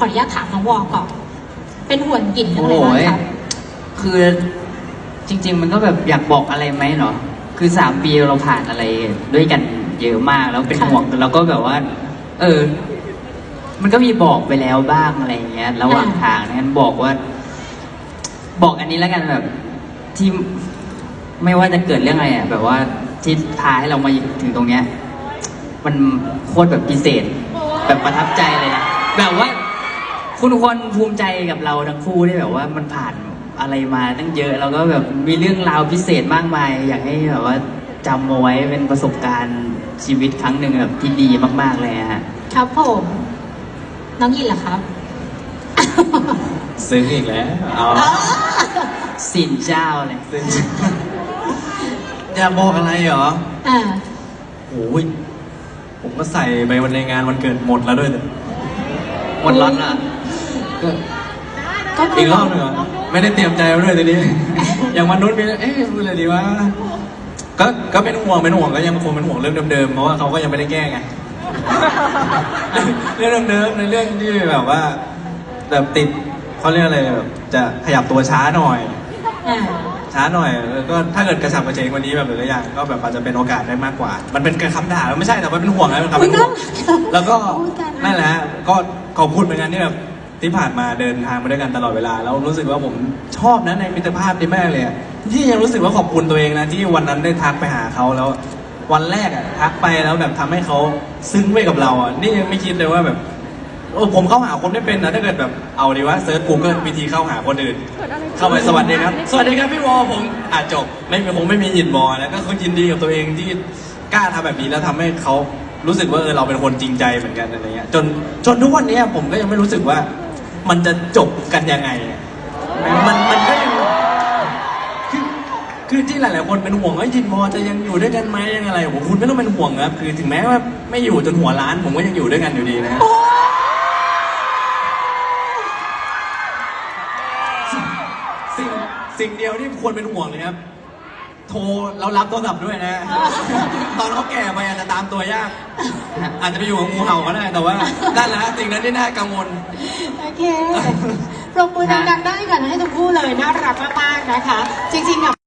ขออนุญาตถามน้องวอก่อน เป็นห่วงกลิ่นเรื่องโอ้อะไรโหบ้างครับ คือจริง ๆ มันก็แบบอยากบอกอะไรไหมเนาะคือสามปีเราผ่านอะไรด้วยกันเยอะมากแล้วเป็นห่วงแล้วก็แบบว่า เออ มันก็มีบอกไปแล้วบ้างอะไรอย่างเงี้ย ระหว่างทางนั้นบอกว่า บอกอันนี้แล้วกันแบบที่ไม่ว่าจะเกิดเรื่องอะไรอะแบบว่าที่พาให้เรามาถึงตรงเนี้ย มันโคตรแบบพิเศษ แบบประทับใจเลยนะแบบว่า คุณทุกคนภูมิใจกับเราทั้งคู่ที่แบบว่ามันผ่านอะไรมาตั้งเยอะแล้วก็แบบมีเรื่องราวพิเศษมากมาย อยากให้แบบว่าจำเอาไว้เป็นประสบการณ์ชีวิตครั้งหนึ่งแบบที่ดีมาก ๆเลยอะฮะครับผม น้องยินเหรอครับ ซึ้งอีกแล้วเอาสินเจ้าเลยซึ้งอยากบอกอะไรเหรออ่าโอ้ยผมก็ใส่ไปวันในงานวันเกิดหมดแล้วด้วยเนี่ยหมดล็อตอะ ก็ก็คือีอกรอบหนึ่งเหรอไม่ได้เตรียมใจไว้ด้วยทีนี้ อย่างวันนู้นมีเอ๊ะพูดอะไรดีวะก็ก็เป็นห่วงเป็นห่วงก็ยังคงเป็นห่วงเรื่องเดิมๆเพราะว่าเขาก็ยังไม่ได้แก้ไงเรื่องเดิมๆในเรื่องที่แบบว่าแบบติดเขาเรียกอะไรแบบจะขยับตัวช้าหน่อยอ่าช้าหน่อยแล้วก็ถ้าเกิดกระฉับกระเฉงกวันนี้แบบหลายๆอย่างก็แบบอาจจะเป็นโอกาสได้มากกว่า มันเป็นการคำด่าไม่ใช่แต่ว่าเป็นห่วงนะเป็นคำอุ๊เป็ยนห่วงน่ารักแล้วก็อุ๊ยการนั่นแหละฮะก็ขอบคุณเหมือนกันที่แบบ ที่ผ่านมาเดินทางมาด้วยกันตลอดเวลา แล้วรู้สึกว่าผมชอบนะในมิตรภาพนี้มากเลยอะที่ยังรู้สึกว่าขอบคุณตัวเองนะที่วันนั้นได้ทักไปหาเขาแล้ว วันแรกอะทักไปแล้วแบบทำให้เขาซึ้งไปกับเราอะนี่ยังไม่คิดเลยว่าแบบโอ้ผมเข้าหาคนไม่เป็นนะถ้าเกิดแบบเอาดีว่าเซิร์ชกูเกิลวิธีเข้าหาคนอื่น เข้าไปสวัสดีครับ สวัสดีครับพี่วอผมอาจจบไม่มีคงไม่มียินวอแล้วก็คงยินดีกับตัวเองที่กล้าทำแบบนี้แล้วทำให้เขารู้สึกว่าเออเราเป็นคนจริงใจเหมือนกันอะไรเงี้ยจนจนทุกวันนี้ผมก็ยังไม่รู้สึกว่า มันจะจบกันยังไงอะมันมันก็ยังคือคือที่หลาย ๆ คนเป็นห่วงว่ายินวอจะยังอยู่ด้วยกันไหมยังอะไรผมคุณไม่ต้องเป็นห่วงครับ คือถึงแม้ว่าไม่อยู่จนหัวล้าน ผมก็ยังอยู่ด้วยกันอยู่ดีนะฮะสิ่งสิ่งเดียวที่ควรเป็นห่วงเลยครับ โทรแล้วรับโทรศัพท์ด้วยนะ ตอนเขาแก่ไปอาจจะตามตัวยาก อาจจะไปอยู่กับงูเห่าก็ได้แต่ว่านั่นแหละสิ่งนั้นที่น่ากังวล โอเคปรบมือดังๆได้ค่ะให้ทั้งคู่เลยน่ารักมากๆนะคะ จริงๆเนี่ย